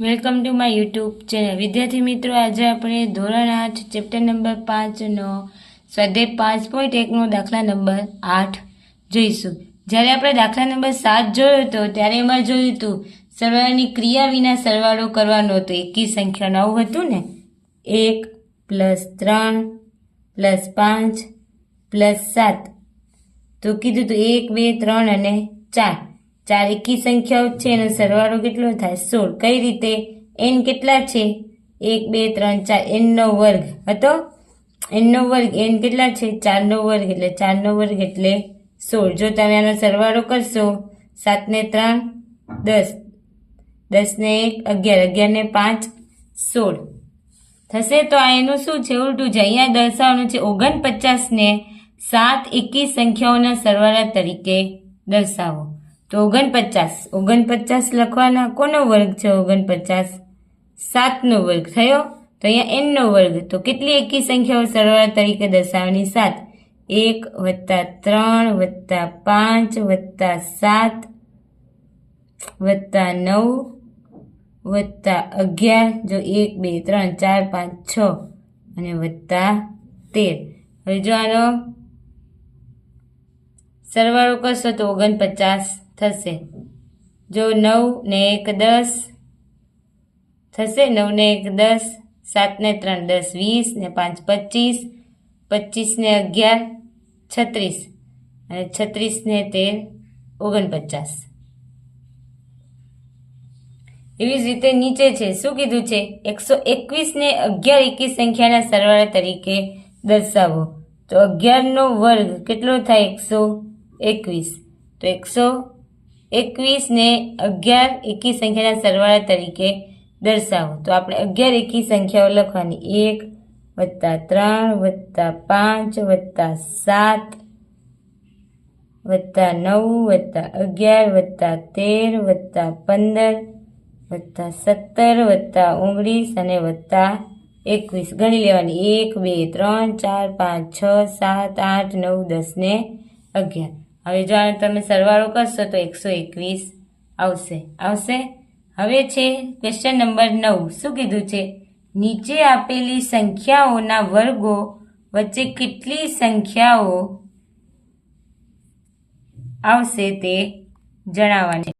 Welcome to my YouTube channel. વિદ્યાર્થી મિત્રો, આજે આપણે ધોરણ આઠ, ચેપ્ટર નંબર પાંચનો સ્વાધ્યાય પાંચ પોઈન્ટ એકનો દાખલા નંબર આઠ જોઈશું. જ્યારે આપણે દાખલા નંબર સાત જોયો હતો, ત્યારે એમાં જોયું હતું, સરવાળાની ક્રિયા વિના સરવાળો કરવાનો હતો. એકી સંખ્યાનો આવું હતું ને? એક પ્લસ ત્રણ પ્લસ પાંચ પ્લસ સાત. તો કીધું હતું એક, બે, ત્રણ અને ચાર. ચાર એકી સંખ્યાઓ છે એનો સરવાળો કેટલો થાય? સોળ. કઈ રીતે? એન કેટલા છે? એક, બે, ત્રણ, ચાર. એનનો વર્ગ હતો? એનનો વર્ગ એન કેટલા છે? ચારનો વર્ગ એટલે ચારનો વર્ગ એટલે સોળ. જો તમે આનો સરવાળો કરશો સાતને ત્રણ, દસ. દસને એક, અગિયાર. અગિયારને પાંચ, સોળ. થશે તો આ એનું શું છે? ઉલટું છે. અહીંયા દર્શાવવાનું છે ઓગણપચાસને સાત એકી સંખ્યાઓના સરવાળા તરીકે દર્શાવો. તો ઓગણપચાસ. ઓગણપચાસ લખવાના કોનો વર્ગ છે ઓગણપચાસ? સાતનો વર્ગ થયો. તો અહીંયા એનનો વર્ગ. તો કેટલી એકી સંખ્યાઓ સરવાળા તરીકે દર્શાવવાની? સાત. એક વત્તા ત્રણ વત્તા પાંચ વત્તા સાત વત્તા નવ વત્તા અગિયાર. જો એક, બે, ત્રણ, ચાર, પાંચ, છ અને વત્તા તેર. હવે જો આનો સરવાળો કરશો તો ઓગણપચાસ થશે. જો નવ ને એક દસ, થશે નવ ને એક દસ, સાત ને ત્રણ દસ, વીસ ને પાંચ પચીસ પચીસ ને અગિયાર, છત્રીસ. અને છત્રીસ ને તેર, ઓગણપચાસ. એવી જ રીતે નીચે છે. શું કીધું છે? એકસો એકવીસ ને અગિયાર એકવીસ સંખ્યાના સરવાળા તરીકે દર્શાવો. તો અગિયારનો વર્ગ કેટલો થાય? એકસો એકવીસ. તો એકસો એકવીસ ને અગિયાર એકી સંખ્યાના સરવાળા તરીકે દર્શાવો. તો આપણે અગિયાર એકી સંખ્યાઓ લખવાની. એક વત્તા ત્રણ વત્તા પાંચ વત્તા સાત વત્તા નવ વત્તા અગિયાર વત્તા તેર વત્તા પંદર વત્તા સત્તર વત્તા ઓગણીસ અને વત્તા એકવીસ. ગણી લેવાની. એક, બે, ત્રણ, ચાર, પાંચ, છ, સાત, આઠ, નવ, દસ ને અગિયાર. હવે જો આને તમે સરવાળો કરશો તો એકસો એકવીસ આવશે. આવશે? હવે છે ક્વેશ્ચન નંબર નવ. શું કીધું છે? નીચે આપેલી સંખ્યાઓના વર્ગો વચ્ચે કેટલી સંખ્યાઓ આવશે તે જણાવવાની.